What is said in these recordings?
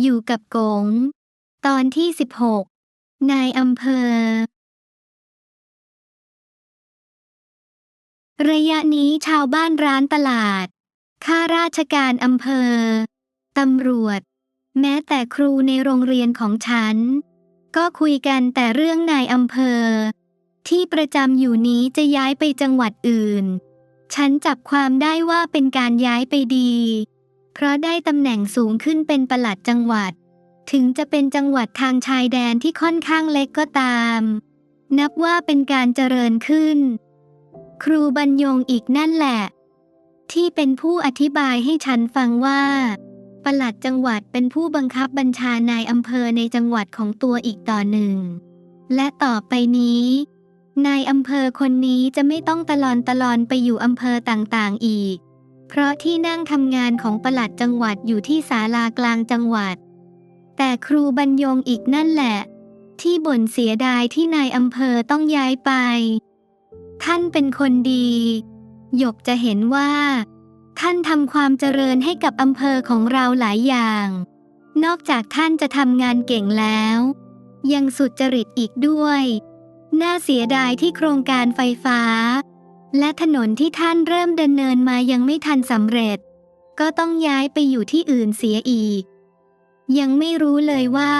อยู่กับกง ตอนที่ 16 นายอำเภอ ระยะนี้ชาวบ้านร้านตลาด ข้าราชการอำเภอ ตำรวจ แม้แต่ครูในโรงเรียนของฉัน ก็คุยกันแต่เรื่องนายอำเภอ ที่ประจำอยู่นี้จะย้ายไปจังหวัดอื่น ฉันจับความได้ว่าเป็นการย้ายไปดี เพราะได้ตำแหน่งสูงขึ้นเป็นปลัดจังหวัด ถึงจะเป็นจังหวัดทางชายแดนที่ค่อนข้างเล็กก็ตาม นับว่าเป็นการเจริญขึ้น ครูบรรยงอีกนั่นแหละ ที่เป็นผู้อธิบายให้ฉันฟังว่าปลัดจังหวัดเป็นผู้บังคับบัญชานายอำเภอในจังหวัดของตัวอีกต่อหนึ่ง และต่อไปนี้นายอำเภอคนนี้จะไม่ต้องตลอนตลอนไปอยู่อำเภอต่างๆอีก เพราะที่นั่งทำงานของปลัดจังหวัดอยู่ที่ศาลากลางจังหวัด แต่ครูบรรยงอีกนั่นแหละ ที่บ่นเสียดายที่นายอำเภอต้องย้ายไป ท่านเป็นคนดี หยกจะเห็นว่า ท่านทำความเจริญให้กับอำเภอของเราหลายอย่าง นอกจากท่านจะทำงานเก่งแล้ว ยังสุจริตอีกด้วย น่าเสียดายที่โครงการไฟฟ้า และถนนที่ท่านเริ่มดำเนินมายังไม่ทันสำเร็จ ก็ต้องย้ายไปอยู่ที่อื่นเสียอีก ยังไม่รู้เลยว่า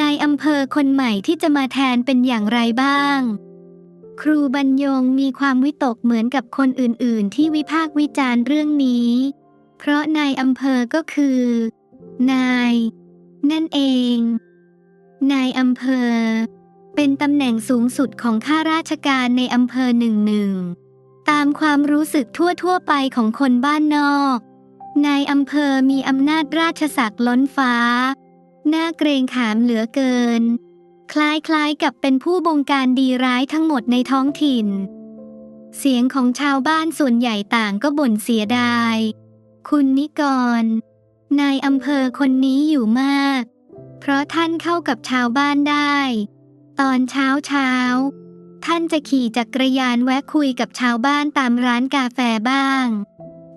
นายอำเภอคนใหม่ที่จะมาแทนเป็นอย่างไรบ้าง ครูบรรยงมีความวิตกเหมือนกับคนอื่นๆ ที่วิพากษ์วิจารณ์เรื่องนี้ เพราะนายอำเภอก็คือ นาย นั่นเอง นายอำเภอ เป็นตำแหน่งสูงสุดของข้าราชการในอำเภอหนึ่งหนึ่ง ตามความรู้สึกทั่วๆไปของคนบ้านนอก นายอำเภอมีอำนาจราชศักดิ์ล้นฟ้า หน่าเกรงขามเหลือเกิน คล้ายๆกับเป็นผู้บงการดีร้ายทั้งหมดในท้องถิ่น เสียงของชาวบ้านส่วนใหญ่ต่างก็บ่นเสียดาย คุณนิกร นายอำเภอคนนี้อยู่มาก เพราะท่านเข้ากับชาวบ้านได้ ตอนเช้าเช้า ท่านจะขี่จักรยานแวะคุยกับชาวบ้านตามร้านกาแฟบ้าง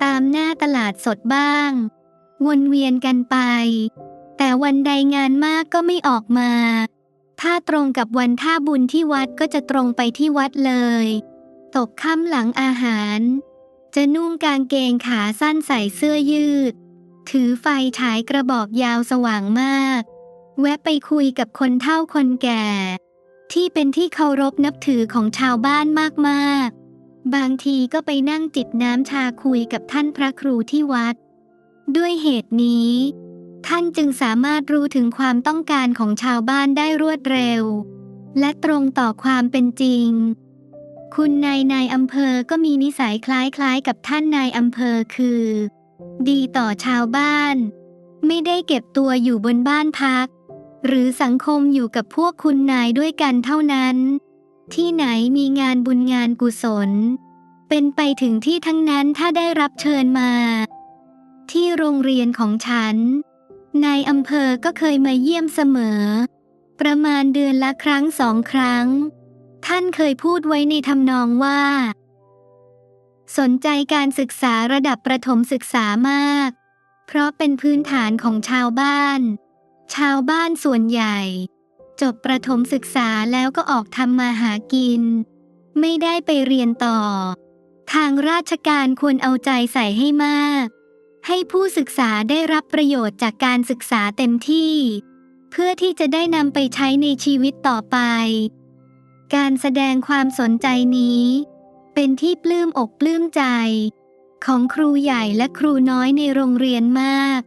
ตามหน้าตลาดสดบ้าง วนเวียนกันไป แต่วันใดงานมากก็ไม่ออกมา ถ้าตรงกับวันท่าบุญที่วัดก็จะตรงไปที่วัดเลย ตกค่ำหลังอาหาร จะนุ่งกางเกงขาสั้นใส่เสื้อยืด ถือไฟฉายกระบอกยาวสว่างมาก แวะไปคุยกับคนเฒ่าคนแก่ ที่เป็นที่เคารพนับถือของชาวบ้านมากๆ บางทีก็ไปนั่งจิบน้ำชาคุยกับท่านพระครูที่วัด ด้วยเหตุนี้ ท่านจึงสามารถรู้ถึงความต้องการของชาวบ้านได้รวดเร็ว และตรงต่อความเป็นจริง คุณนายนายอำเภอก็มีนิสัยคล้ายๆ กับท่านนายอำเภอคือ ดีต่อชาวบ้าน ไม่ได้เก็บตัวอยู่บนบ้านพัก หรือสังคมอยู่กับพวกคุณนายด้วยกันเท่านั้น ที่ไหนมีงานบุญงานกุศล เป็นไปถึงที่ทั้งนั้นถ้าได้รับเชิญมา ที่โรงเรียนของฉัน นายอำเภอก็เคยมาเยี่ยมเสมอ ประมาณเดือนละครั้งสองครั้ง ท่านเคยพูดไว้ในทำนองว่า สนใจการศึกษาระดับประถมศึกษามาก เพราะเป็นพื้นฐานของชาวบ้าน ชาวบ้านส่วนใหญ่ จบประถมศึกษาแล้วก็ออกทำมาหากิน ไม่ได้ไปเรียนต่อ ทางราชการควรเอาใจใส่ให้มาก ให้ผู้ศึกษาได้รับประโยชน์จากการศึกษาเต็มที่ เพื่อที่จะได้นำไปใช้ในชีวิตต่อไป การแสดงความสนใจนี้ เป็นที่ปลื้มอกปลื้มใจ ของครูใหญ่และครูน้อยในโรงเรียนมาก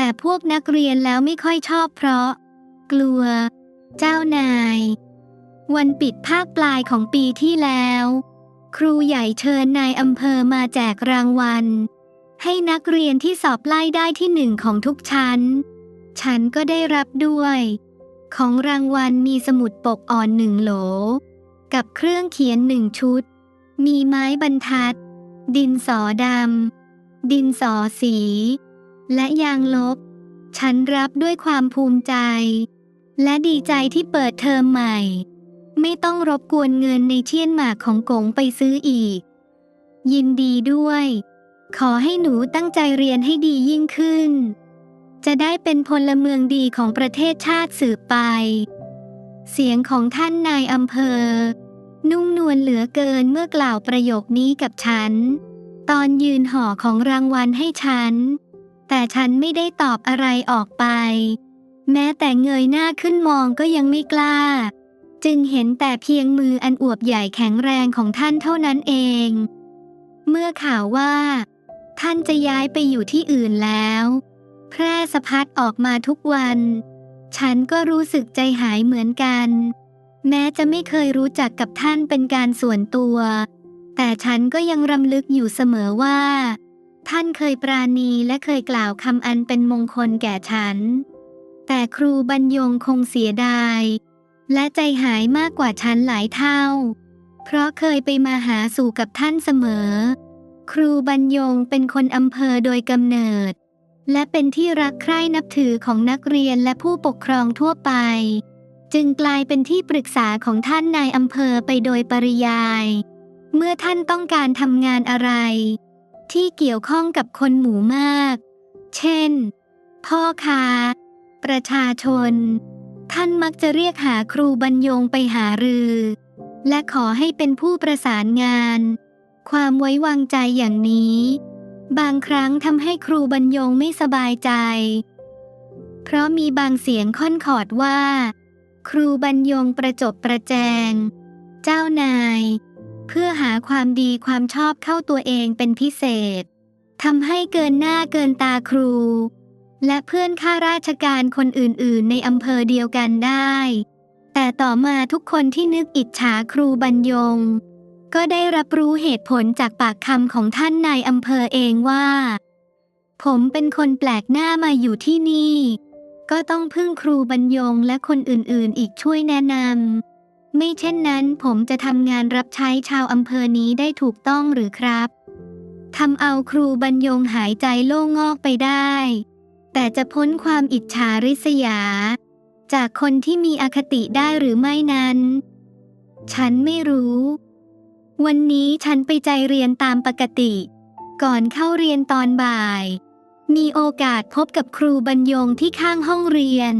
แต่พวกนักเรียนแล้วไม่ค่อยชอบเพราะ กลัว เจ้านาย วันปิดภาคปลายของปีที่แล้ว ครูใหญ่เชิญนายอำเภอมาแจกรางวัล ให้นักเรียนที่สอบไล่ได้ที่หนึ่งของทุกชั้น ฉันก็ได้รับด้วย ของรางวัลมีสมุดปกอ่อนหนึ่งโหล กับเครื่องเขียนหนึ่งชุด มีไม้บรรทัด ดินสอดำดินสอสี และยางลบ ฉันรับด้วยความภูมิใจ และดีใจที่เปิดเทอมใหม่ ไม่ต้องรบกวนเงินในเชี่ยนหมากของกงไปซื้ออีก ยินดีด้วย ขอให้หนูตั้งใจเรียนให้ดียิ่งขึ้น จะได้เป็นพลเมืองดีของประเทศชาติสืบไป เสียงของท่านนายอำเภอ นุ่มนวลเหลือเกินเมื่อกล่าวประโยคนี้กับฉัน ตอนยืนห่อของรางวัลให้ฉัน แต่ฉันไม่ได้ตอบอะไรออกไป แม้แต่เงยหน้าขึ้นมองก็ยังไม่กล้า จึงเห็นแต่เพียงมืออันอวบใหญ่แข็งแรงของท่านเท่านั้นเอง เมื่อข่าวว่า ท่านจะย้ายไปอยู่ที่อื่นแล้ว แพร่สะพัดออกมาทุกวัน ฉันก็รู้สึกใจหายเหมือนกัน แม้จะไม่เคยรู้จักกับท่านเป็นการส่วนตัว แต่ฉันก็ยังรำลึกอยู่เสมอว่า ท่านเคยปราณีและเคยกล่าวคำอันเป็นมงคลแก่ฉัน แต่ครูบรรยงคงเสียดาย และใจหายมากกว่าฉันหลายเท่า เพราะเคยไปมาหาสู่กับท่านเสมอ ครูบรรยงเป็นคนอำเภอโดยกำเนิด และเป็นที่รักใคร่นับถือของนักเรียนและผู้ปกครองทั่วไป จึงกลายเป็นที่ปรึกษาของท่านนายอำเภอไปโดยปริยาย เมื่อท่านต้องการทำงานอะไร ที่เกี่ยวข้องกับคนหมู่มาก เช่น พ่อค้า ประชาชน ท่านมักจะเรียกหาครูบรรยงไปหารือ และขอให้เป็นผู้ประสานงาน ความไว้วางใจอย่างนี้ บางครั้งทำให้ครูบรรยงไม่สบายใจ เพราะมีบางเสียงค่อนขอดว่า ครูบรรยงประจบประแจง เจ้านาย เพื่อหาความดีความชอบเข้าตัวเองเป็นพิเศษทำให้เกินหน้าเกินตาครู และเพื่อนข้าราชการคนอื่นๆ ในอำเภอเดียวกันได้ แต่ต่อมาทุกคนที่นึกอิจฉาครูบรรยง ก็ได้รับรู้เหตุผลจากปากคำของท่านนายอำเภอเองว่า ผมเป็นคนแปลกหน้ามาอยู่ที่นี่ ก็ต้องพึ่งครูบรรยงและคนอื่นๆ อีกช่วยแนะนำ ไม่เช่นนั้นผมจะทำงานรับใช้ชาวอำเภอนี้ได้ถูกต้องหรือครับทำเอาครูบรรยงหายใจโล่งงอกไปได้ แต่จะพ้นความอิจฉาริษยา จากคนที่มีอคติได้หรือไม่นั้น ฉันไม่รู้ วันนี้ฉันไปใจเรียนตามปกติ ก่อนเข้าเรียนตอนบ่าย มีโอกาสพบกับครูบรรยงที่ข้างห้องเรียน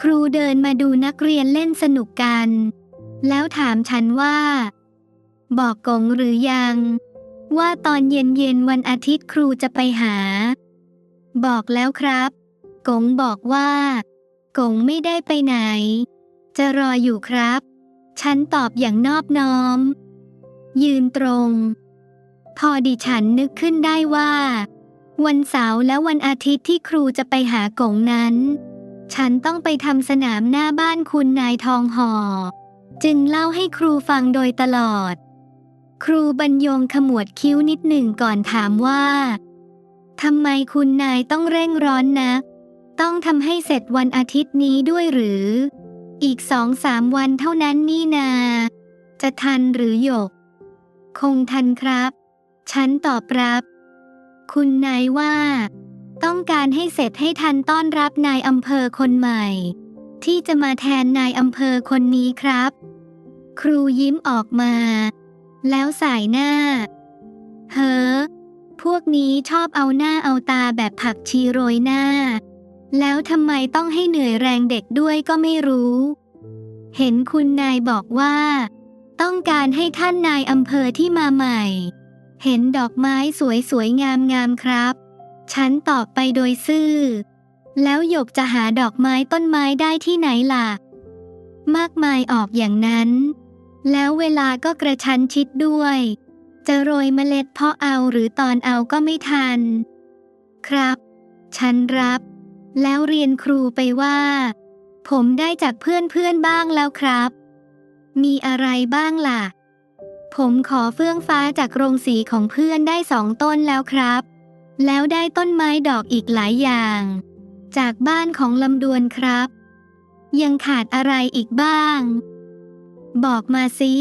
ครูเดินมาดูนักเรียนเล่นสนุกกัน แล้วถามฉันว่า บอกกงหรือยัง ว่าตอนเย็นๆวันอาทิตย์ครูจะไปหา บอกแล้วครับ กงบอกว่า กงไม่ได้ไปไหน จะรออยู่ครับ ฉันตอบอย่างนอบน้อม ยืนตรง พอดิฉันนึกขึ้นได้ว่า วันเสาร์และวันอาทิตย์ที่ครูจะไปหากงนั้น ฉันต้องไปทำสนามหน้าบ้านคุณนายทองหอ่อ จึงเล่าให้ครูฟังโดยตลอด ครูบรรยงขมวดคิ้วนิดหนึ่งก่อนถามว่าทำไมคุณนายต้องเร่งร้อนนะ ต้องทำให้เสร็จวันอาทิตย์นี้ด้วยหรือ อีกสองสามวันเท่านั้นนี่นา จะทันหรือหยก คงทันครับ ฉันตอบรับ คุณนายว่า ต้องการให้เสร็จให้ทันต้อนรับนายอำเภอคนใหม่ ที่จะมาแทนนายอำเภอคนนี้ครับ ครูยิ้มออกมา แล้วสายหน้า เฮ้อ พวกนี้ชอบเอาหน้าเอาตาแบบผักชีโรยหน้า แล้วทำไมต้องให้เหนื่อยแรงเด็กด้วยก็ไม่รู้ เห็นคุณนายบอกว่า ต้องการให้ท่านนายอำเภอที่มาใหม่ เห็นดอกไม้สวยๆงามๆครับ ฉันตอบไปโดยซื่อ แล้วหยกจะหาดอกไม้ต้นไม้ได้ที่ไหนล่ะ มากมายออกอย่างนั้น แล้วเวลาก็กระชั้นชิดด้วย จะโรยเมล็ดเพาะเอาหรือตอนเอาก็ไม่ทัน ครับ ฉันรับ แล้วเรียนครูไปว่า ผมได้จากเพื่อนๆบ้างแล้วครับ มีอะไรบ้างล่ะ ผมขอเฟื่องฟ้าจากโรงสีของเพื่อนได้สองต้นแล้วครับ แล้วได้ต้นไม้ดอกอีกหลายอย่าง จากบ้านของลำดวนครับ ยังขาดอะไรอีกบ้าง บอกมาสิ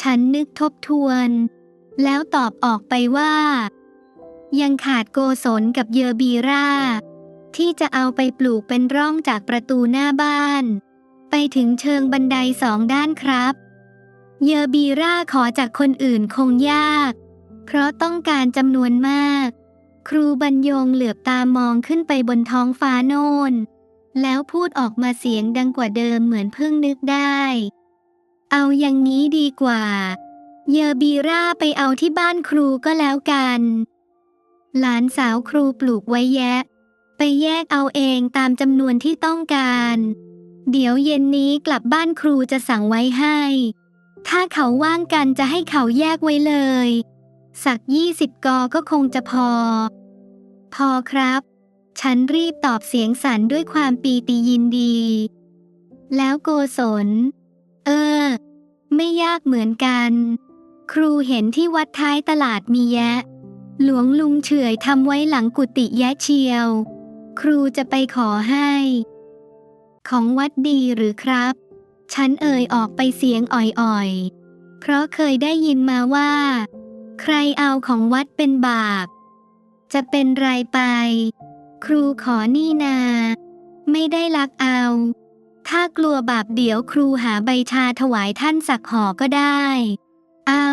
ฉันนึกทบทวน แล้วตอบออกไปว่า ยังขาดโกศลกับเยอบีราที่จะเอาไปปลูกเป็นร่องจากประตูหน้าบ้าน ไปถึงเชิงบันไดสองด้านครับ เยอบีราขอจากคนอื่นคงยาก เพราะต้องการจำนวนมาก ครูบรรยงเหลือบตามองขึ้นไปบนท้องฟ้าโน่น แล้วพูดออกมาเสียงดังกว่าเดิมเหมือนเพิ่งนึกได้ เอาอย่างนี้ดีกว่า เยอบีราไปเอาที่บ้านครูก็แล้วกัน หลานสาวครูปลูกไว้แยะ ไปแยกเอาเองตามจำนวนที่ต้องการ เดี๋ยวเย็นนี้กลับบ้านครูจะสั่งไว้ให้ ถ้าเขาว่างกันจะให้เขาแยกไว้เลย สักยี่สิบกอก็คงจะพอ พอครับ ฉันรีบตอบเสียงสั่นด้วยความปีติยินดี แล้วโกศล เออ ไม่ยากเหมือนกัน ครูเห็นที่วัดท้ายตลาดมีแยะ หลวงลุงเฉยทำไว้หลังกุฏิแยะเชียว ครูจะไปขอให้ ของวัดดีหรือครับ ฉันเอ่ยออกไปเสียงอ่อยๆ เพราะเคยได้ยินมาว่า ใครเอาของวัดเป็นบาป จะเป็นไรไป ครูขอนี่นา ไม่ได้ลักเอา ถ้ากลัวบาปเดี๋ยวครูหาใบชาถวายท่านสักห่อก็ได้ เอา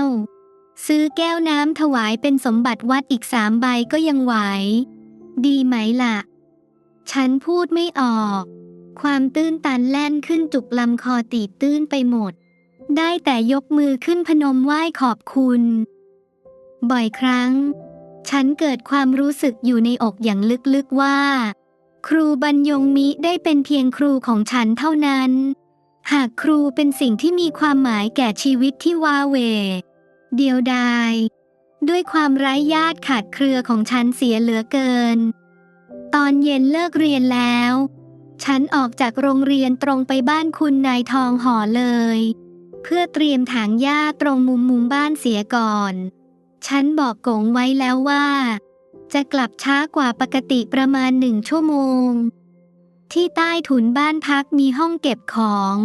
ซื้อแก้วน้ำถวายเป็นสมบัติวัดอีกสามใบก็ยังไหว ดีไหมล่ะ ฉันพูดไม่ออก ความตื้นตันแล่นขึ้นจุกลำคอตีบตื้นไปหมด ได้แต่ยกมือขึ้นพนมไหว้ขอบคุณ บ่อยครั้ง ฉันเกิดความรู้สึกอยู่ในอกอย่างลึกๆว่า ครูบรรยงมิได้เป็นเพียงครูของฉันเท่านั้น หากครูเป็นสิ่งที่มีความหมายแก่ชีวิตที่ว้าเหวเดียวดาย ด้วยความไร้ญาติขาดเครือของฉันเสียเหลือเกิน ตอนเย็นเลิกเรียนแล้ว ฉันออกจากโรงเรียนตรงไปบ้านคุณนายทองหอเลย เพื่อเตรียมถางหญ้าตรงมุมมุมบ้านเสียก่อน ฉันบอกกงไว้แล้วว่า จะกลับช้ากว่าปกติประมาณหนึ่งชั่วโมง ที่ใต้ถุนบ้านพักมีห้องเก็บของ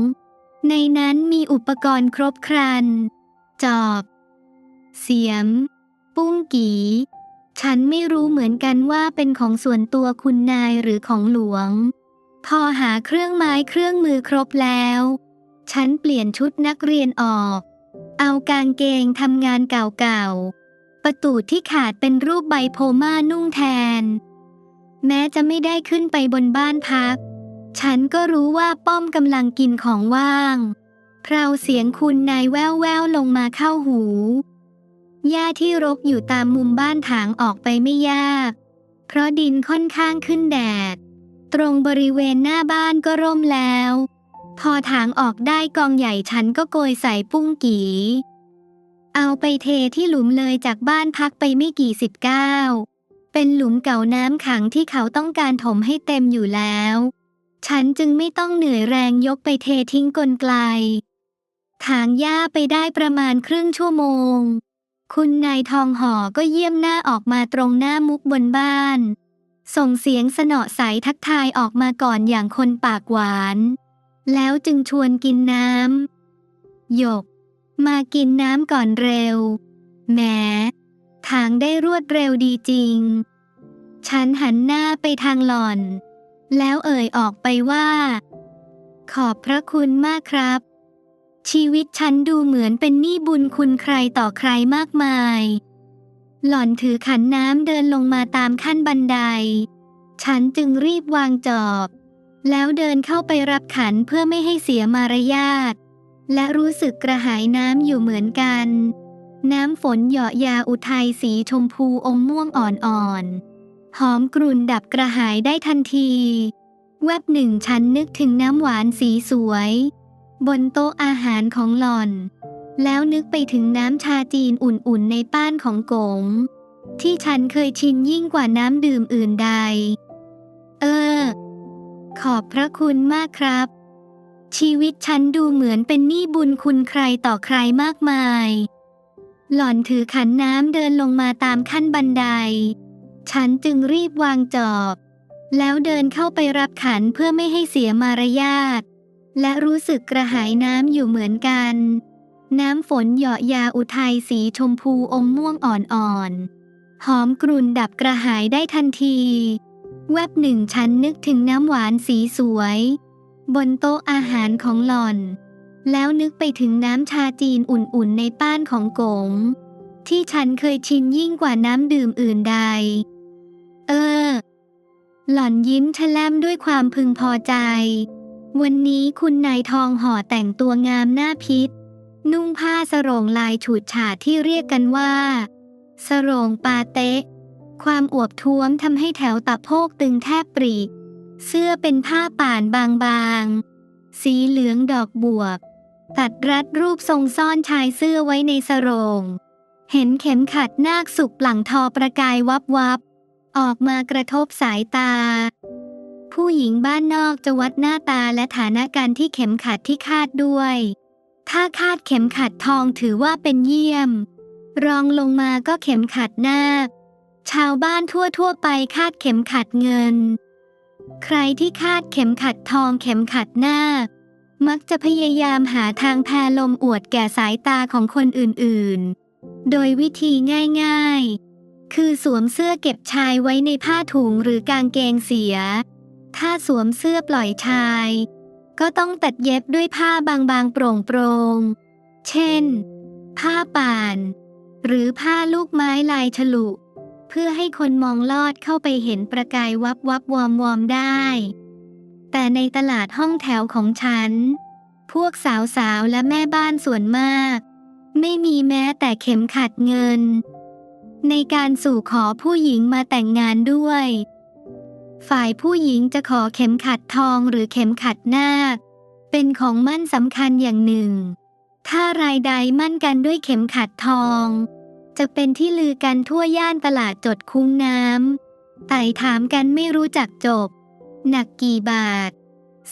ในนั้นมีอุปกรณ์ครบครัน จอบ เสียม ปุ้งกีฉันไม่รู้เหมือนกันว่าเป็นของส่วนตัวคุณนายหรือของหลวง พอหาเครื่องไม้เครื่องมือครบแล้ว ฉันเปลี่ยนชุดนักเรียนออก เอากางเกงทำงานเก่าๆ ประตูที่ขาดเป็นรูปใบโพม่านุ่งแทน แม้จะไม่ได้ขึ้นไปบนบ้านพัก ฉันก็รู้ว่าป้อมกำลังกินของว่างเพราเสียงคุณนายแววแววๆลงมาเข้าหูหญ้าที่รกอยู่ตามมุมบ้านถางออกไปไม่ยาก เพราะดินค่อนข้างขึ้นแดด ตรงบริเวณหน้าบ้านก็ร่มแล้ว พอถางออกได้กองใหญ่ฉันก็โกยใส่ปุ้งกี เอาไปเทที่หลุมเลยจากบ้านพักไปไม่กี่สิบเก้าเป็นหลุมเก่าน้ำขังที่เขาต้องการถมให้เต็มอยู่แล้ว ฉันจึงไม่ต้องเหนื่อยแรงยกไปเททิ้งกลไกลถางหญ้าไปได้ประมาณครึ่งชั่วโมง คุณนายทองหอก็เยี่ยมหน้าออกมาตรงหน้ามุกบนบ้าน ส่งเสียงสนอใสทักทายออกมาก่อนอย่างคนปากหวาน แล้วจึงชวนกินน้ำหยก มากินน้ำก่อนเร็วแหมทางได้รวดเร็วดีจริง ฉันหันหน้าไปทางหล่อน แล้วเอ่ยออกไปว่า ขอบพระคุณมากครับ ชีวิตฉันดูเหมือนเป็นหนี้บุญคุณใครต่อใครมากมาย หล่อนถือขันน้ำเดินลงมาตามขั้นบันได ฉันจึงรีบวางจอบ แล้วเดินเข้าไปรับขันเพื่อไม่ให้เสียมารยาท และรู้สึกกระหายน้ำอยู่เหมือนกัน น้ำฝนเหยาะยาอุทัยสีชมพูอมม่วงอ่อนๆ หอมกรุ่นดับกระหายได้ทันที แวบหนึ่งฉันนึกถึงน้ำหวานสีสวย บนโต๊ะอาหารของหล่อน แล้วนึกไปถึงน้ำชาจีนอุ่นๆในป้านของกงที่ฉันเคยชินยิ่งกว่าน้ำดื่มอื่นใด เออ ขอบพระคุณมากครับ ชีวิตฉันดูเหมือนเป็นหนี้บุญคุณใครต่อใครมากมาย หล่อนถือขันน้ำเดินลงมาตามขั้นบันได ฉันจึงรีบวางจอบ แล้วเดินเข้าไปรับขันเพื่อไม่ให้เสียมารยาท และรู้สึกกระหายน้ำอยู่เหมือนกัน น้ำฝนเหยาะยาอุทัยสีชมพูอมม่วงอ่อนๆ หอมกรุ่นดับกระหายได้ทันที แวบหนึ่งฉันนึกถึงน้ำหวานสีสวย บนโต๊ะอาหารของหล่อน แล้วนึกไปถึงน้ำชาจีนอุ่นๆในป้านของกงที่ฉันเคยชินยิ่งกว่าน้ำดื่มอื่นใด เออ หล่อนยิ้มแฉลมด้วยความพึงพอใจ วันนี้คุณนายทองห่อแต่งตัวงามหน้าพิษ นุ่งผ้าสโรงลายฉูดฉาดที่เรียกกันว่าสโรงปาเตะ ความอวบท้วมทำให้แถวตะโพกตึงแทบปรีก เสื้อเป็นผ้าป่านบางๆ สีเหลืองดอกบวบ ตัดรัดรูปทรงซ่อนชายเสื้อไว้ในสรง เห็นเข็มขัดนาคสุกหลังทอประกายวับวับ ออกมากระทบสายตา ผู้หญิงบ้านนอกจะวัดหน้าตาและฐานะการที่เข็มขัดที่คาดด้วย ถ้าคาดเข็มขัดทองถือว่าเป็นเยี่ยม รองลงมาก็เข็มขัดนาคชาวบ้านทั่วๆไปคาดเข็มขัดเงิน ใครที่คาดเข็มขัดทองเข็มขัดหน้า มักจะพยายามหาทางแพรลมอวดแก่สายตาของคนอื่นๆ โดยวิธีง่ายๆ คือสวมเสื้อเก็บชายไว้ในผ้าถุงหรือกางเกงเสีย ถ้าสวมเสื้อปล่อยชาย ก็ต้องตัดเย็บด้วยผ้าบางๆโปร่งๆ เช่น ผ้าป่าน หรือผ้าลูกไม้ลายฉลุ เพื่อให้คนมองลอดเข้าไปเห็นประกายวับวับวอมวอมได้ แต่ในตลาดห้องแถวของฉัน พวกสาวๆและแม่บ้านส่วนมาก ไม่มีแม้แต่เข็มขัดเงิน ในการสู่ขอผู้หญิงมาแต่งงานด้วย ฝ่ายผู้หญิงจะขอเข็มขัดทองหรือเข็มขัดนาคเป็นของมั่นสำคัญอย่างหนึ่ง ถ้ารายใดมั่นกันด้วยเข็มขัดทอง จะเป็นที่ลือกันทั่วย่านตลาดจดคุ้งน้ำไต่ถามกันไม่รู้จักจบ หนักกี่บาท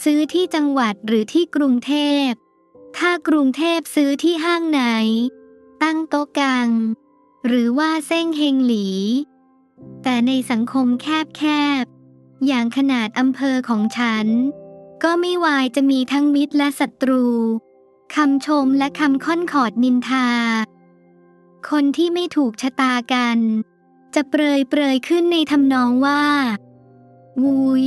ซื้อที่จังหวัดหรือที่กรุงเทพ ถ้ากรุงเทพซื้อที่ห้างไหน ตั้งโต๊ะกังหรือว่าเส้งเฮงหลี แต่ในสังคมแคบๆ อย่างขนาดอำเภอของฉัน ก็ไม่วายจะมีทั้งมิตรและศัตรูคำชมและคำค่อนขอดนินทา คนที่ไม่ถูกชะตากัน จะเปรยเปรยขึ้นในทำนองว่าวุย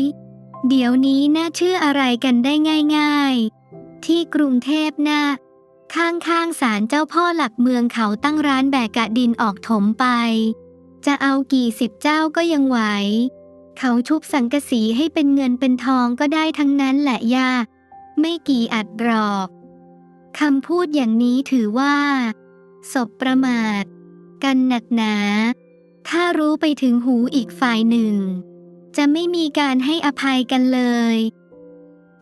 เดี๋ยวนี้น่าชื่ออะไรกันได้ง่ายๆ ที่กรุงเทพนะข้างๆศาลเจ้าพ่อหลักเมืองเขาตั้งร้านแบกกะดินออกถมไป จะเอากี่สิบเจ้าก็ยังไหว เขาชุบสังกะสีให้เป็นเงินเป็นทองก็ได้ทั้งนั้นแหละย่าไม่กี่อัดหรอกคำพูดอย่างนี้ถือว่า ศพประมาท กันหนักหนา ถ้ารู้ไปถึงหูอีกฝ่ายหนึ่ง จะไม่มีการให้อภัยกันเลย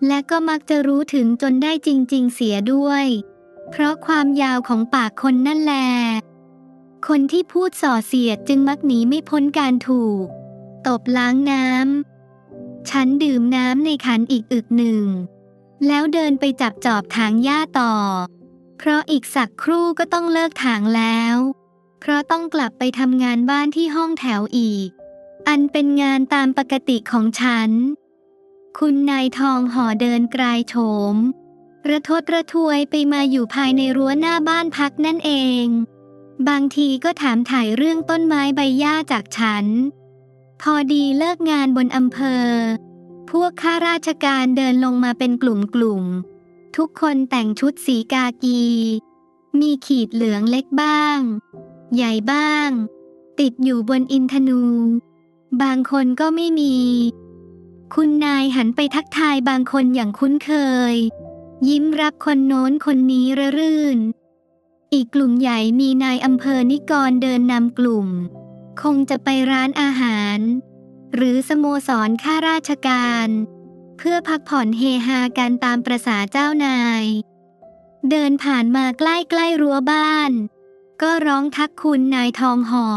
และก็มักจะรู้ถึงจนได้จริง ๆ เสียด้วย เพราะความยาวของปากคนนั่นแลคนที่พูดส่อเสียดจึงมักหนีไม่พ้นการถูก ตบล้างน้ำ ฉันดื่มน้ำในขันอีกอึกหนึ่ง แล้วเดินไปจับจอบถางหญ้าต่อ เพราะอีกสักครู่ก็ต้องเลิกถางแล้ว เพราะต้องกลับไปทำงานบ้านที่ห้องแถวอีก อันเป็นงานตามปกติของฉัน คุณนายทองห่อเดินกลายโฉม ระทดระทวยไปมาอยู่ภายในรั้วหน้าบ้านพักนั่นเอง บางทีก็ถามถ่ายเรื่องต้นไม้ใบหญ้าจากฉัน พอดีเลิกงานบนอำเภอ พวกข้าราชการเดินลงมาเป็นกลุ่มๆ ทุกคนแต่งชุดสีกากี มีขีดเหลืองเล็กบ้าง ใหญ่บ้าง ติดอยู่บนอินทนู บางคนก็ไม่มี คุณนายหันไปทักทายบางคนอย่างคุ้นเคย ยิ้มรับคนโน้นคนนี้ระรื่น อีกกลุ่มใหญ่มีนายอำเภอนิกรเดินนำกลุ่ม คงจะไปร้านอาหาร หรือสโมสรข้าราชการ เพื่อพักผ่อนเฮฮากันตามประษาเจ้านาย เดินผ่านมาใกล้ๆรั้วบ้าน ก็ร้องทักคุณนายทองห่อ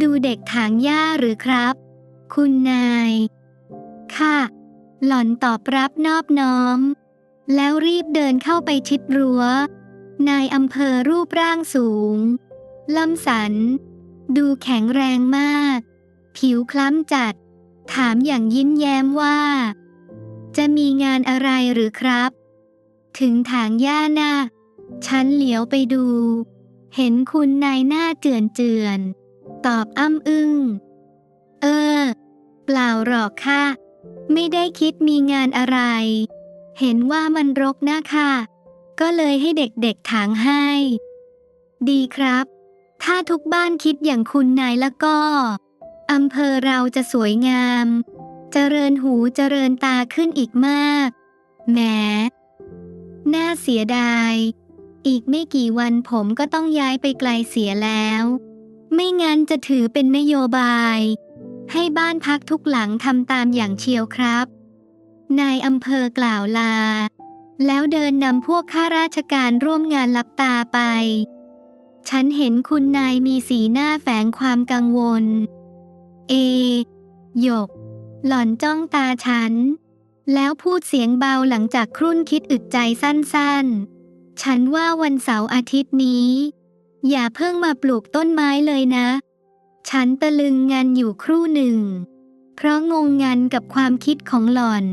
ดูเด็กถางหญ้าหรือครับ คุณนาย ค่ะ หล่อนตอบรับนอบน้อม แล้วรีบเดินเข้าไปชิดรัว้ว นายอำเภอรูปร่างสูงลำสัน ดูแข็งแรงมาก ผิวคล้ำจัด ถามอย่างยิ้มแย้มว่า จะมีงานอะไรหรือครับ ถึงถางหญ้านะฉันเหลียวไปดู เห็นคุณนายหน้าเจือนเจือนตอบอ้ำอึ้ง เออ เปล่าหรอกค่ะ ไม่ได้คิดมีงานอะไร เห็นว่ามันรกนะค่ะ ก็เลยให้เด็กๆถางให้ ดีครับ ถ้าทุกบ้านคิดอย่างคุณนายแล้วก็ อำเภอเราจะสวยงาม เจริญหูเจริญตาขึ้นอีกมากแหมน่าเสียดาย อีกไม่กี่วันผมก็ต้องย้ายไปไกลเสียแล้ว ไม่งั้นจะถือเป็นนโยบาย ให้บ้านพักทุกหลังทำตามอย่างเชียวครับ นายอำเภอกล่าวลา แล้วเดินนำพวกข้าราชการร่วมงานลับตาไป ฉันเห็นคุณนายมีสีหน้าแฝงความกังวล เอหยก หล่อนจ้องตาฉัน แล้วพูดเสียงเบาหลังจากครุ่นคิดอึดใจสั้นๆ ฉันว่าวันเสาร์อาทิตย์นี้ อย่าเพิ่งมาปลูกต้นไม้เลยนะ ฉันตะลึงงานอยู่ครู่หนึ่ง เพราะงงงันกับความคิดของหล่อน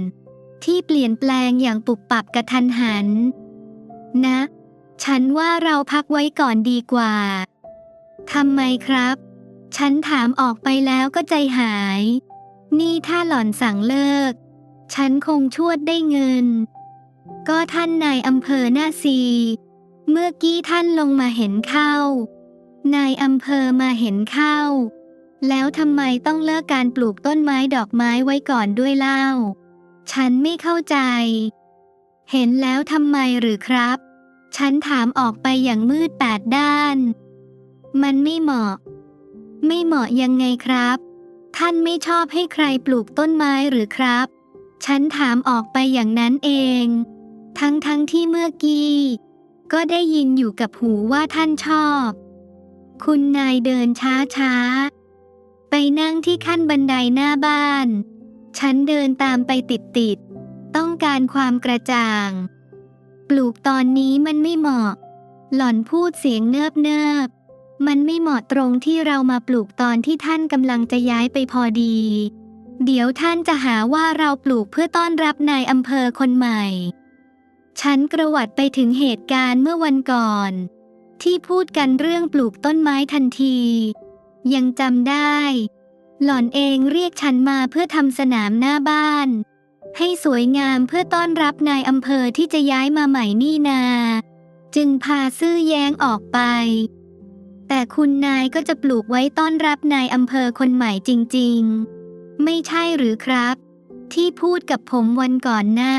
ที่เปลี่ยนแปลงอย่างปุบปับกระทันหัน นะ ฉันว่าเราพักไว้ก่อนดีกว่าทำไมครับ ฉันถามออกไปแล้วก็ใจหาย นี่ถ้าหล่อนสั่งเลิก ฉันคงชวดได้เงิน ก็ท่านนายอำเภอหน้าซี เมื่อกี้ท่านลงมาเห็นเข้า นายอำเภอมาเห็นเข้า แล้วทำไมต้องเลิกการปลูกต้นไม้ดอกไม้ไว้ก่อนด้วยเล่า ฉันไม่เข้าใจ เห็นแล้วทำไมหรือครับ ฉันถามออกไปอย่างมืดแปดด้าน มันไม่เหมาะ ไม่เหมาะยังไงครับ ท่านไม่ชอบให้ใครปลูกต้นไม้หรือครับ ฉันถามออกไปอย่างนั้นเอง ทั้งทั้งที่เมื่อกี้ ก็ได้ยินอยู่กับหูว่าท่านชอบ คุณนายเดินช้าช้าไปนั่งที่ขั้นบันไดหน้าบ้าน ฉันเดินตามไปติดติด ต้องการความกระจ่าง ปลูกตอนนี้มันไม่เหมาะ หล่อนพูดเสียงเนิบเนิบ มันไม่เหมาะตรงที่เรามาปลูกตอนที่ท่านกำลังจะย้ายไปพอดี เดี๋ยวท่านจะหาว่าเราปลูกเพื่อต้อนรับนายอำเภอคนใหม่ ฉันกระวัดไปถึงเหตุการณ์เมื่อวันก่อน ที่พูดกันเรื่องปลูกต้นไม้ทันที ยังจำได้ หล่อนเองเรียกฉันมาเพื่อทำสนามหน้าบ้าน ให้สวยงามเพื่อต้อนรับนายอำเภอที่จะย้ายมาใหม่นี่นา จึงพาซื่อแย้งออกไป แต่คุณนายก็จะปลูกไว้ต้อนรับนายอำเภอคนใหม่จริง ๆ ไม่ใช่หรือครับ ที่พูดกับผมวันก่อนน่ะ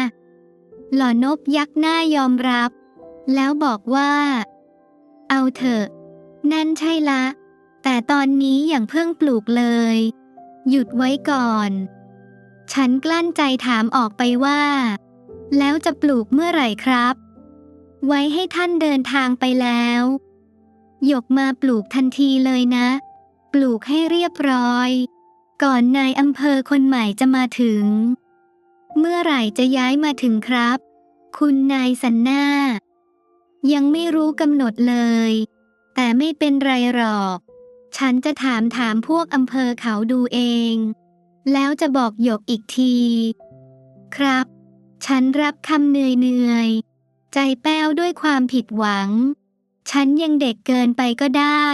หล่อนบยักหน้ายอมรับ แล้วบอกว่า เอาเถอะ นั่นใช่ละ แต่ตอนนี้อย่างเพิ่งปลูกเลย หยุดไว้ก่อน ฉันกลั้นใจถามออกไปว่า แล้วจะปลูกเมื่อไหร่ครับ ไว้ให้ท่านเดินทางไปแล้ว หยกมาปลูกทันทีเลยนะ ปลูกให้เรียบร้อย ก่อนนายอำเภอคนใหม่จะมาถึง เมื่อไหร่จะย้ายมาถึงครับ คุณนายสันนายังไม่รู้กำหนดเลย แต่ไม่เป็นไรหรอก ฉันจะถามถามพวกอำเภอเขาดูเอง แล้วจะบอกหยกอีกที ครับ ฉันรับคำเหนื่อยเหนื่อยๆใจแป้วด้วยความผิดหวัง ฉันยังเด็กเกินไปก็ได้